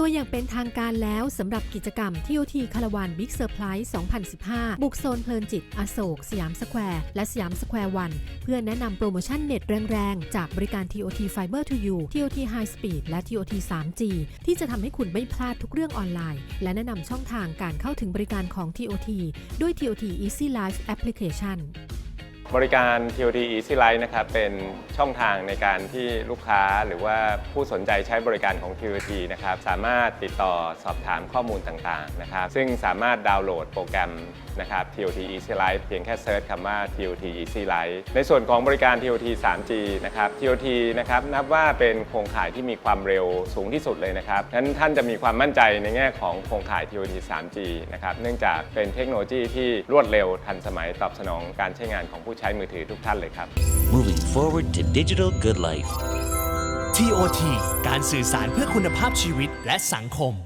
ตัวอย่างเป็นทางการแล้วสำหรับกิจกรรม TOT คาราวานบิ๊กเซอร์ไพรส์ 2015 บุกโซนเพลินจิต อโศก สยามสแควร์ และสยามสแควร์วัน เพื่อแนะนำโปรโมชั่นเน็ตแรงๆ จากบริการ TOT Fiber to You TOT High Speed และ TOT 3G ที่จะทำให้คุณไม่พลาดทุกเรื่องออนไลน์ และแนะนำช่องทางการเข้าถึงบริการของ TOT ด้วย TOT Easy Life Application บริการ TOT Easy Life นะครับเป็นช่องทางในการที่ลูกค้าหรือว่าผู้สนใจใช้บริการของ TOT นะครับสามารถติดต่อสอบถามข้อมูลต่างๆนะครับซึ่งสามารถดาวน์โหลดโปรแกรมนะครับ TOT Easy Life เพียงแค่เซิร์ชคำว่า TOT Easy Life ในส่วนของบริการ TOT 3G นะครับ TOT นะครับนับว่าเป็นโครงข่ายที่มีความเร็วสูงที่สุดเลยนะครับงั้นท่านจะมีความมั่นใจในแง่ของโครงข่าย TOT 3G นะครับเนื่องจากเป็นเทคโนโลยีที่รวดเร็วทันสมัยตอบสนองการใช้งานของผู้ใช้มือถือทุกท่านเลยครับ Moving forward to digital good life. TOT การสื่อสารเพื่อคุณภาพชีวิตและสังคม